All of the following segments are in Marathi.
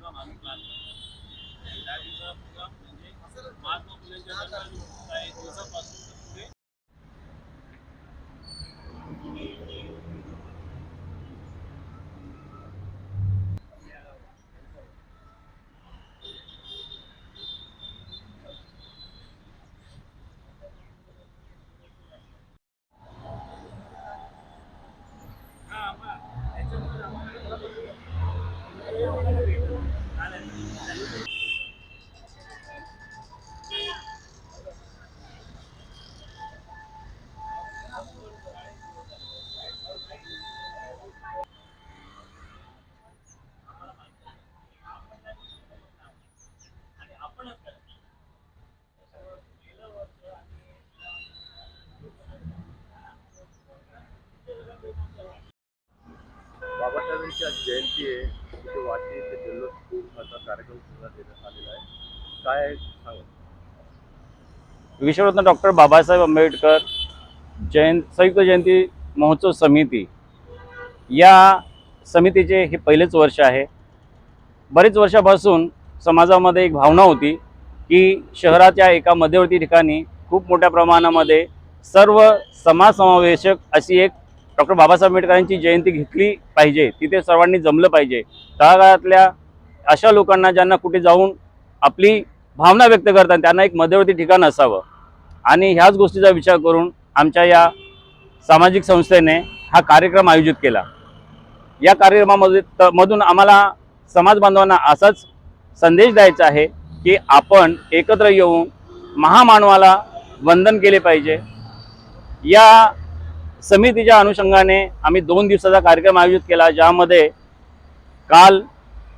प्रोग्राम आम्ही प्लॅन करतो आणि त्या दिवसाचा प्रोग्राम म्हणजे महात्मा फुलेंच्या दिवसापासून तर पुढे हा, मग याच्यामध्ये आम्हाला चालेल. आणि आपणच करायचं. बाबासाहेबांची आज जयंती आहे. तिथे वाशी इथे जल्लोषाचा कार्यक्रम सुद्धा देण्यात आलेला आहे. काय सांगा. विश्वरत्न डॉक्टर बाबासाहेब आंबेडकर जयंत संयुक्त जयंती महोत्सव समिती. या समितीचे हे पहिलेच वर्ष आहे. बरेच वर्षापासून समाजामध्ये एक भावना होती की शहराच्या एका मध्यवर्ती ठिकाणी खूप मोठ्या प्रमाणामध्ये सर्व समाजसमावेशक अशी एक डॉक्टर बाबासाहेब आंबेडकरांची जयंती घेतली पाहिजे तिथे सर्वांनी जमलं पाहिजे. तळागाळातल्या अशा लोकांना ज्यांना कुठे जाऊन आपली भावना व्यक्त करतात त्यांना एक मध्यवर्ती ठिकाण असावं. आणि ह्याच गोष्टीचा विचार करून आमच्या या सामाजिक संस्थेने हा कार्यक्रम आयोजित केला. या कार्यक्रमामध्ये त- मधून आम्हाला समाज बांधवांना असाच संदेश द्यायचा आहे की आपण एकत्र येऊन महामानवाला वंदन केले पाहिजे. या समितीच्या अनुषंगाने आम्ही दोन दिवसाचा कार्यक्रम आयोजित केला ज्यामध्ये काल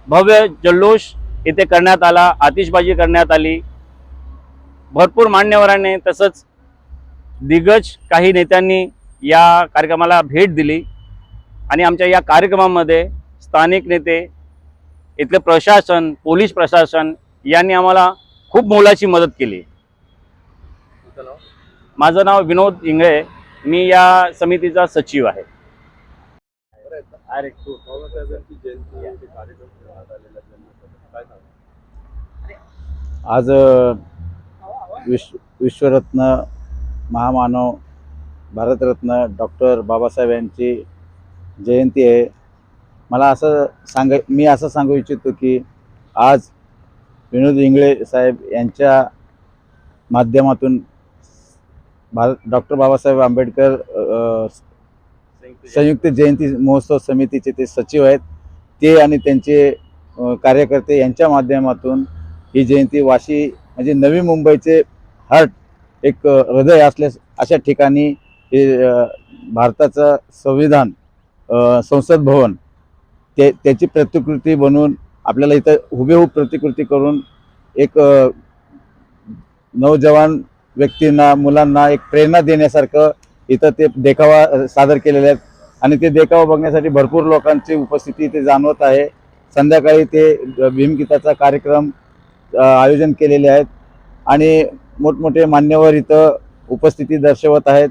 भव्य जल्लोष इथे करण्यात आला आतिषबाजी करण्यात आली. भरपूर मान्यवरांनी तसंच दिग्गज काही नेत्यांनी या कार्यक्रमाला भेट दिली. आणि आमच्या या कार्यक्रमामध्ये स्थानिक नेते इथले प्रशासन पोलीस प्रशासन यांनी आम्हाला खूप मोलाची मदत केली. माझं नाव विनोद इंगळे. मी या समितीचा सचिव आहे. सांगा? आज विश्व विश्वरत्न महामानव भारतरत्न डॉक्टर बाबासाहेब यांची जयंती आहे. मला असं सांगाय मी असं सांगू इच्छितो की आज विनोद इंगळे साहेब यांच्या माध्यमातून भारत डॉक्टर बाबासाहेब आंबेडकर संयुक्त जयंती महोत्सव समितीचे ते सचिव आहेत. ते आणि त्यांचे कार्यकर्ते यांच्या माध्यमातून ही जयंती वाशी म्हणजे नवी मुंबईचे हार्ट एक हृदय असल्यास अशा ठिकाणी हे भारताचं संविधान संसद भवन ते त्याची प्रतिकृती बनवून आपल्याला इथं हुबेहूब प्रतिकृती करून एक नौजवान व्यक्तींना मुलांना एक प्रेरणा देण्यासारखं इथं ते देखावा सादर केलेले आहेत. आणि ते देखावा बघण्यासाठी भरपूर लोकांची उपस्थिती इथे जाणवत आहे. संध्याकाळी ते भीमगीताचा कार्यक्रम आयोजन केलेले आहेत. आणि मोठमोठे मान्यवर इथं उपस्थिती दर्शवत आहेत.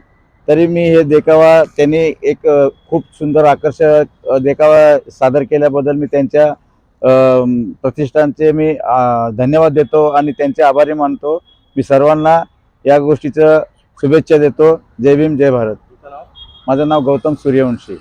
तरी मी हे देखावा त्यांनी एक खूप सुंदर आकर्षक देखावा सादर केल्याबद्दल मी त्यांच्या प्रतिष्ठानचे मी धन्यवाद देतो आणि त्यांचे आभारी मानतो. मी सर्वांना या गोष्टीचं शुभेच्छा देतो. जय भीम जय भारत. माझं नाव गौतम सूर्यवंशी.